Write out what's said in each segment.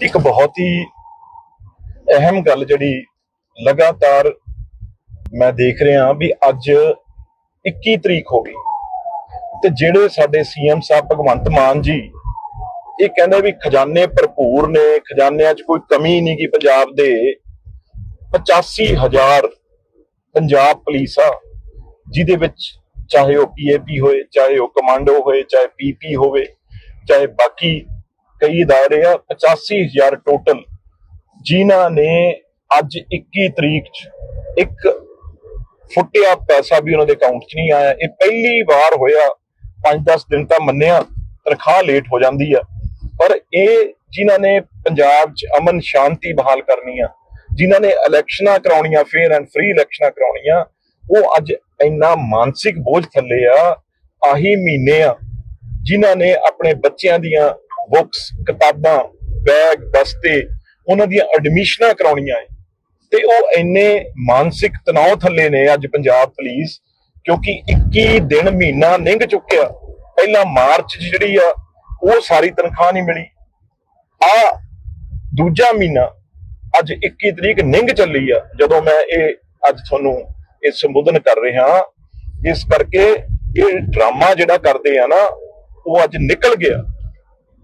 ਇੱਕ ਬਹੁਤ ਹੀ ਅਹਿਮ ਗੱਲ ਜਿਹੜੀ ਲਗਾਤਾਰ ਮੈਂ ਦੇਖ ਰਿਹਾ ਵੀ ਅੱਜ 21 ਤਰੀਕ ਹੋ ਗਈ ਤੇ ਜਿਹੜੇ ਸਾਡੇ ਸੀਐਮ ਸਾਹਿਬ ਭਗਵੰਤ ਮਾਨ ਜੀ, ਇਹ ਕਹਿੰਦੇ ਵੀ ਖਜ਼ਾਨੇ ਭਰਪੂਰ ਨੇ, ਖਜ਼ਾਨਿਆਂ 'ਚ ਕੋਈ ਕਮੀ ਨਹੀਂ ਗੀ ਪੰਜਾਬ ਦੇ। 85000 ਪੰਜਾਬ ਪੁਲਿਸ ਆ ਜਿਹਦੇ ਵਿੱਚ ਚਾਹੇ ਉਹ ਪੀਏਪੀ ਹੋਏ, ਚਾਹੇ ਉਹ ਕਮਾਂਡੋ ਹੋਏ, ਚਾਹੇ ਪੀਪੀ ਹੋਵੇ, ਚਾਹੇ ਬਾਕੀ ਕਈ ادارے ਆ 85000 ਟੋਟਲ ਜਿਨ੍ਹਾਂ ਨੇ ਅੱਜ 21 ਤਰੀਕ 'ਚ ਇੱਕ ਫੁੱਟਿਆ ਪੈਸਾ ਵੀ ਉਹਨਾਂ ਦੇ ਅਕਾਊਂਟ 'ਚ ਨਹੀਂ ਆਇਆ ਇਹ ਪਹਿਲੀ ਵਾਰ ਹੋਇਆ 5-10 ਦਿਨ ਤਾਂ ਮੰਨਿਆ ਤਨਖਾਹ ਲੇਟ ਹੋ ਜਾਂਦੀ ਆ ਪਰ ਇਹ ਜਿਨ੍ਹਾਂ ਨੇ ਪੰਜਾਬ 'ਚ ਅਮਨ ਸ਼ਾਂਤੀ ਬਹਾਲ ਕਰਨੀ ਆ ਜਿਨ੍ਹਾਂ ਨੇ ਇਲੈਕਸ਼ਨਾਂ ਕਰਾਉਣੀਆਂ ਫੇਅਰ ਐਂਡ ਫ੍ਰੀ ਇਲੈਕਸ਼ਨਾਂ ਕਰਾਉਣੀਆਂ ਉਹ ਅੱਜ ਇੰਨਾ ਮਾਨਸਿਕ ਬੋਝ ਥੱਲੇ ਆ ਆਹੀ ਮਹੀਨੇ ਆ ਜਿਨ੍ਹਾਂ ਨੇ ਆਪਣੇ ਬੱਚਿਆਂ ਦੀਆਂ ਬੁੱਕਸ, ਕਿਤਾਬਾਂ, ਬੈਗ, ਬਸਤੇ, ਉਹਨਾਂ ਦੀਆਂ ਐਡਮਿਸ਼ਨਾਂ ਕਰਾਉਣੀਆਂ ਹੈ। ਤੇ ਉਹ ਇੰਨੇ ਮਾਨਸਿਕ ਤਣਾਅ ਥੱਲੇ ਨੇ ਅੱਜ ਪੰਜਾਬ ਪੁਲਿਸ ਕਿਉਂਕਿ 21 ਦਿਨ ਮਹੀਨਾ ਲੰਘ ਚੁੱਕਿਆ। ਪਹਿਲਾਂ ਮਾਰਚ ਜਿਹੜੀ ਆ, ਉਹ ਸਾਰੀ ਤਨਖਾਹ ਨਹੀਂ ਮਿਲੀ। ਆ ਦੂਜਾ ਮਹੀਨਾ ਅੱਜ 21 ਤਰੀਕ ਨਿੰਗ ਚੱਲੀ ਆ, ਜਦੋਂ ਮੈਂ ਇਹ ਅੱਜ ਤੁਹਾਨੂੰ ਇਹ ਸੰਬੋਧਨ ਕਰ ਰਿਹਾ ਇਸ ਕਰਕੇ ਇਹ ਡਰਾਮਾ ਜਿਹੜਾ ਕਰਦੇ ਆ ਨਾ, ਉਹ ਅੱਜ ਨਿਕਲ ਗਿਆ।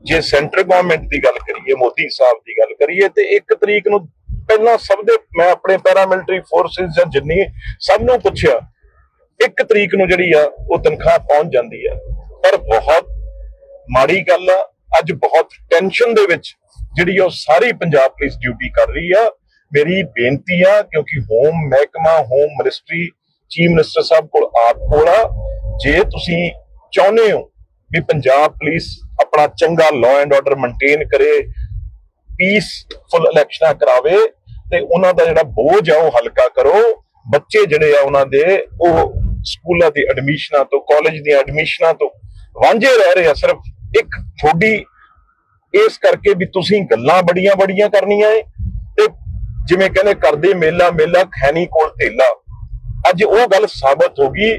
ਜੇ ਸੈਂਟਰ ਗਵਰਨਮੈਂਟ ਦੀ ਗੱਲ ਕਰੀਏ, ਮੋਦੀ ਸਾਹਿਬ ਦੀ ਗੱਲ ਕਰੀਏ, ਤੇ 1 ਤਰੀਕ ਨੂੰ ਪਹਿਲਾਂ ਸਭ ਦੇ, ਮੈਂ ਆਪਣੇ ਪੈਰਾਮਿਲਟਰੀ ਫੋਰਸਿਸ ਜਾਂ ਜਿੰਨੀ ਸਭ ਨੂੰ ਪੁੱਛਿਆ 1 ਤਰੀਕ ਨੂੰ ਜਿਹੜੀ ਆ, ਉਹ ਤਨਖਾਹ ਪਹੁੰਚ ਜਾਂਦੀ ਆ। ਪਰ ਬਹੁਤ ਮਾੜੀ ਗੱਲ ਆ, ਅੱਜ ਬਹੁਤ ਟੈਨਸ਼ਨ ਦੇ ਵਿੱਚ ਜਿਹੜੀ ਉਹ ਸਾਰੀ ਪੰਜਾਬ ਪੁਲਿਸ ਡਿਊਟੀ ਕਰ ਰਹੀ ਆ। ਮੇਰੀ ਬੇਨਤੀ ਆ, ਕਿਉਂਕਿ ਹੋਮ ਮਹਿਕਮਾ ਹੋਮ ਮਿਨਿਸਟਰੀ ਚੀਫ ਮਿਨਿਸਟਰ ਸਾਹਿਬ ਕੋਲ ਆਪ ਕੋਲ ਆ। ਜੇ ਤੁਸੀਂ ਚਾਹੁੰਦੇ ਹੋ ਵੀ ਪੰਜਾਬ ਪੁਲਿਸ ਆਪਣਾ ਚੰਗਾ ਲਾਅ ਐਂਡ ਆਰਡਰ ਮੇਨਟੇਨ ਕਰੇ ਪੀਸਫੁਲ ਇਲੈਕਸ਼ਨਾਂ ਕਰਾਵੇ, ਤੇ ਉਹਨਾਂ ਦਾ ਜਿਹੜਾ ਬੋਝ ਆ ਉਹ ਹਲਕਾ ਕਰੋ। ਬੱਚੇ ਜਿਹੜੇ ਆ ਉਹਨਾਂ ਦੇ, ਉਹ ਸਕੂਲਾਂ ਦੀ ਐਡਮਿਸ਼ਨਾਂ ਤੋਂ ਕਾਲਜ ਦੀਆਂ ਐਡਮਿਸ਼ਨਾਂ ਤੋਂ ਵਾਂਝੇ ਰਹਿ ਰਹੇ ਆ। ਸਿਰਫ ਇੱਕ ਥੋੜੀ ਇਸ ਕਰਕੇ ਵੀ ਤੁਸੀਂ ਗੱਲਾਂ ਬੜੀਆਂ ਬੜੀਆਂ ਕਰਨੀਆਂ ਏ। ਤੇ ਜਿਵੇਂ ਕਹਿੰਦੇ ਕਰਦੇ ਮੇਲਾ ਮੇਲਾ ਖੈਣੀ ਕੋਲ ਢੇਲਾ ਅੱਜ ਉਹ ਗੱਲ ਸਾਬਤ ਹੋ ਗਈ,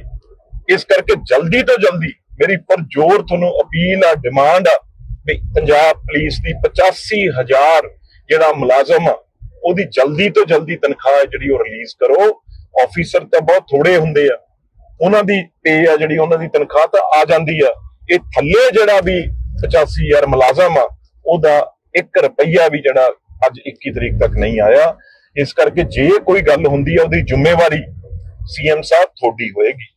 ਇਸ ਕਰਕੇ ਜਲਦੀ ਤੋਂ ਜਲਦੀ ਮੇਰੀ ਪਰਜੋਰ ਤੁਹਾਨੂੰ ਅਪੀਲ ਆ ਡਿਮਾਂਡ ਆ ਵੀ ਪੰਜਾਬ ਪੁਲਿਸ ਦੀ 85000 ਜਿਹੜਾ ਮੁਲਾਜ਼ਮ ਆ, ਉਹਦੀ ਜਲਦੀ ਤੋਂ ਜਲਦੀ ਤਨਖਾਹ ਜਿਹੜੀ ਉਹ ਰਿਲੀਜ਼ ਕਰੋ। ਆਫੀਸਰ ਤਾਂ ਬਹੁਤ ਥੋੜੇ ਹੁੰਦੇ ਆ। ਉਹਨਾਂ ਦੀ ਪੇ ਆ ਜਿਹੜੀ, ਉਹਨਾਂ ਦੀ ਤਨਖਾਹ ਤਾਂ ਆ ਜਾਂਦੀ ਆ। ਇਹ ਥੱਲੇ ਜਿਹੜਾ ਵੀ 85000 ਮੁਲਾਜ਼ਮ ਆ, ਉਹਦਾ 1 ਰੁਪਈਆ ਵੀ ਜਿਹੜਾ ਅੱਜ 21 ਤਰੀਕ ਤੱਕ ਨਹੀਂ ਆਇਆ। ਇਸ ਕਰਕੇ ਜੇ ਕੋਈ ਗੱਲ ਹੁੰਦੀ ਆ, ਉਹਦੀ ਜ਼ਿੰਮੇਵਾਰੀ ਸੀਐਮ ਸਾਹਿਬ ਤੁਹਾਡੀ ਹੋਏਗੀ।